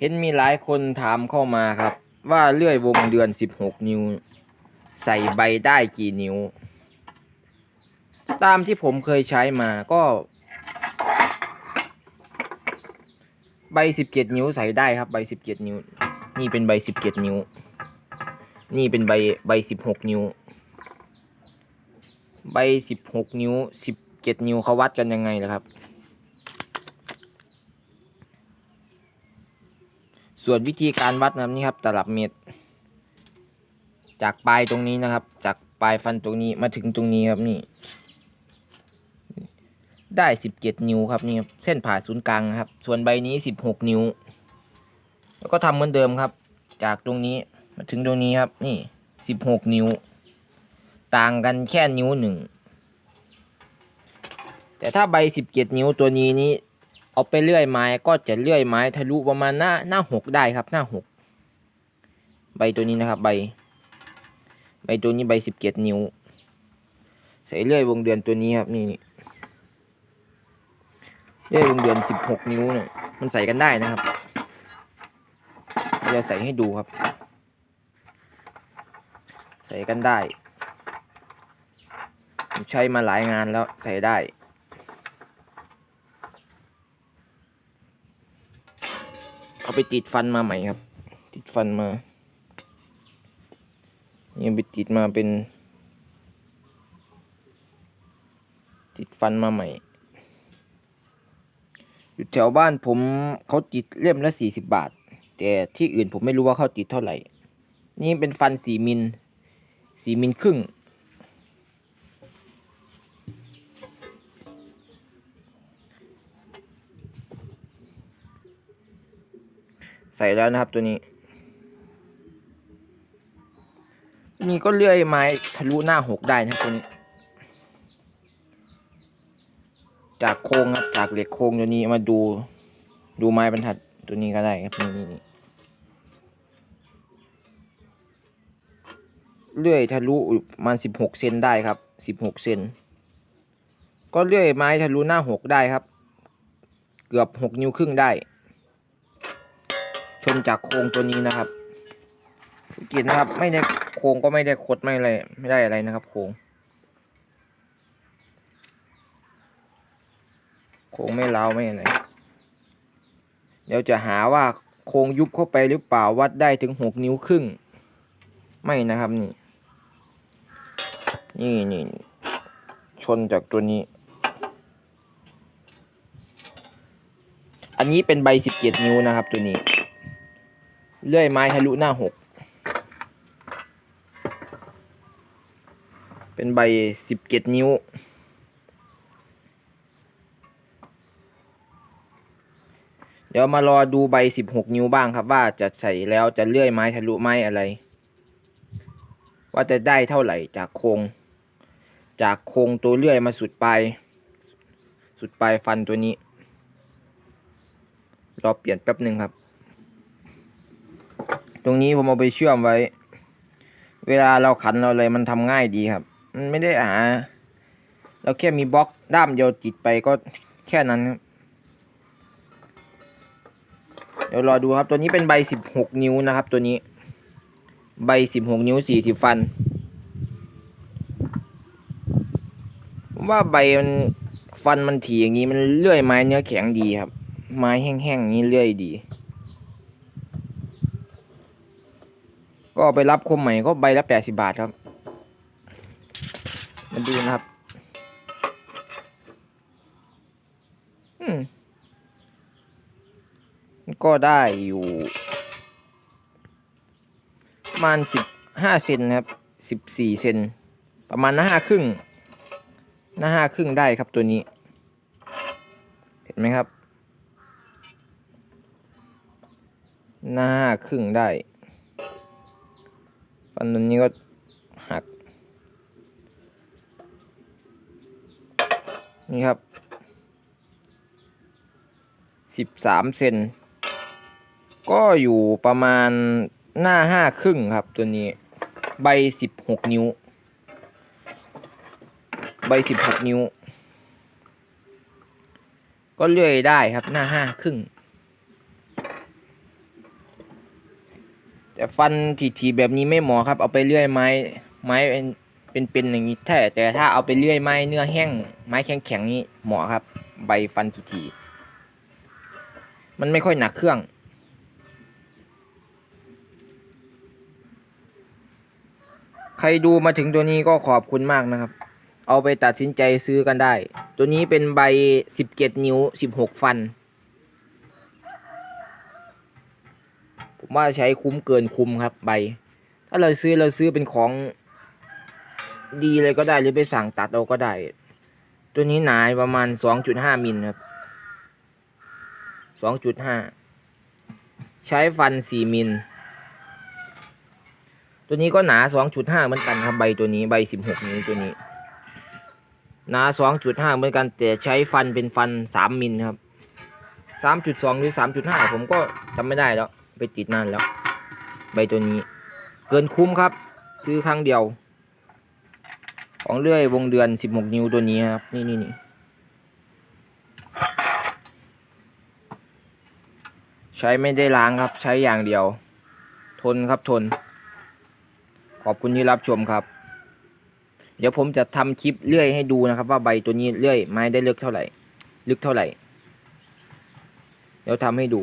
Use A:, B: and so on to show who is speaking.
A: เห็นมีหลายคนถามเข้ามาครับ ว่าเลื่อยวงเดือน 16 นิ้ว ใส่ใบได้กี่นิ้ว ตามที่ผมเคยใช้มาก็ ใบ 17 นิ้วใส่ได้ครับใบ 17 นิ้ว นี่เป็นใบ 17 นิ้ว นี่เป็นใบใบ 16 นิ้ว ใบ 16 นิ้ว 17 นิ้วเขาวัดกันยังไงล่ะครับ ส่วนวิธีการวัดนะครับนี่ครับตลับเมตร จากปลายตรงนี้นะครับ จากปลายฟันตรงนี้มาถึงตรงนี้ครับนี่ ได้สิบเจ็ดนิ้วครับนี่เส้นผ่าศูนย์กลางครับ ส่วนใบนี้สิบหกนิ้ว แล้วก็ทำเหมือนเดิมครับ จากตรงนี้มาถึงตรงนี้ครับ นี่สิบหกนิ้ว ต่างกันแค่นิ้วหนึ่งแต่ถ้าใบสิบเจ็ดนิ้วตัวนี้นี้ เอาไปเลื่อยไม้ก็จะเลื่อยไม้ทะลุประมาณหน้าหน้าหกได้ครับหน้าหกใบตัวนี้นะครับ ใบ ใบตัวนี้ใบสิบเจ็ดนิ้ว ใส่เลื่อยวงเดือนตัวนี้ครับนี่นี่เลื่อยวงเดือนสิบหกนิ้วเนี่ยมันใส่กันได้นะครับเราจะใส่ให้ดูครับ ใส่กันได้ ใช้มาหลายงานแล้วใส่ได้ เอาไปติดฟันมาใหม่ครับ ติดฟันมายังไปติดมาเป็น ติดฟันมาใหม่อยู่แถวบ้านผมเขาติดเล่มละสี่สิบบาท แต่ที่อื่นผมไม่รู้ว่าเขาติดเท่าไหร่ นี่เป็นฟันสี่มิลสี่มิลครึ่ง ใส่แล้วนะครับตัวนี้นี่ก็เลื่อยไม้ทะลุหน้าหกได้นะครับตัวนี้ จากโครงครับจากเหล็กโครงตัวนี้มาดูดูไม้บรรทัดตัวนี้ก็ได้ครับนี่นี่นี่เลื่อยทะลุประมาณสิบหกเซนได้ครับสิบหกเซนก็เลื่อยไม้ทะลุหน้าหกได้ครับ เกือบหกนิ้วครึ่งได้ ชนจากโครงตัวนี้นะครับสังเกตนะครับไม่ได้โครงก็ไม่ได้คดไม่อะไรไม่ได้อะไรนะครับ โครงโครงไม่เล้าไม่อะไรเดี๋ยวจะหาว่าโครงยุบเข้าไปหรือเปล่าวัดได้ถึงหกนิ้วครึ่ง ไม่นะครับนี่ นี่นี่ชนจากตัวนี้ อันนี้เป็นใบสิบเจ็ดนิ้วนะครับตัวนี้ เลื่อยไม้ทะลุหน้าหก เป็นใบสิบเจ็ดนิ้ว เดี๋ยวมารอดูใบสิบหกนิ้วบ้างครับว่าจะใส่แล้วจะเลื่อยไม้ทะลุไม้อะไร ว่าจะได้เท่าไหร่จากโครงจากโครงตัวเลื่อยมาสุดปลายสุดปลายฟันตัวนี้ รอเปลี่ยนแป๊บหนึ่งครับ รงนี้ผมเอาไปเชื่อมไว้ เวลาเราขันเราอะไรมันทำง่ายดีครับ มันไม่ได้หา เราแค่มีบล็อกด้ามเดียวติดไปก็แค่นั้นครับเดี๋ยวรอดูครับตัวนี้เป็นใบสิบหกนิ้วนะครับ ตัวนี้ ใบสิบหกนิ้วสี่สิบฟันผมว่าใบมันฟันมันถี่อย่างนี้มันเลื่อยไม้เนื้อแข็งดีครับ ไม้แห้งๆอย่างนี้เลื่อยดี ก็ไปรับคมใหม่ก็ใบละแปดสิบาทครับ มาดูนะครับ อืมก็ได้อยู่ประมาณสิบห้าเซนนะครับสิบสี่เซนประมาณหน้าห้าครึ่งหน้าห้าครึ่งได้ครับตัวนี้ เห็นไหมครับ หน้าห้าครึ่งได้ ฟันตัวนี้ก็หัก นี่ครับสิบสามเซนก็อยู่ประมาณหน้าห้าครึ่งครับตัวนี้ ใบสิบหกนิ้ว ใบสิบหกนิ้ว ก็เลื่อยได้ครับหน้าห้าครึ่ง แต่ฟันทีๆแบบนี้ไม่เหมาะครับ เอาไปเลื่อยไม้ไม้เป็นเป็นอย่างนี้แท้แต่ถ้าเอาไปเลื่อยไม้เนื้อแห้งไม้แข็งๆนี่เหมาะครับ ใบฟันทีๆมันไม่ค่อยหนักเครื่องใครดูมาถึงตัวนี้ก็ขอบคุณมากนะครับ เอาไปตัดสินใจซื้อกันได้ ตัวนี้เป็นใบ 17 นิ้ว 16 ฟัน ผม ว่าใช้คุ้มเกินคุ้มครับใบ ถ้าเราซื้อเราซื้อเป็นของ ดีเลยก็ได้หรือไปสั่งตัดเอาก็ได้ ตัวนี้หนาประมาณ 2.5มิลครับ 2.5 ใช้ฟัน 4 มิล ตัวนี้ก็หนา 2.5 เหมือนกันครับใบตัวนี้ใบ 16นิ้วตัวนี้หนา2.5 เหมือนกันแต่ใช้ฟันเป็นฟัน 3 มิลครับ 3.2 หรือ 3.5 ผมก็จำไม่ได้แล้ว ไปติดนานแล้ว ใบตัวนี้ เกินคุ้มครับ ซื้อครั้งเดียว ของเลื่อยวงเดือน 16 นิ้วตัวนี้ครับ นี่นี่นี่ใช้ไม่ได้ล้างครับ ใช้อย่างเดียว ทนครับทน ขอบคุณที่รับชมครับ เดี๋ยวผมจะทำคลิปเลื่อยให้ดูนะครับ ว่าใบตัวนี้เลื่อยไม้ได้ลึกเท่าไหร่ ลึกเท่าไหร่ เดี๋ยวทำให้ดู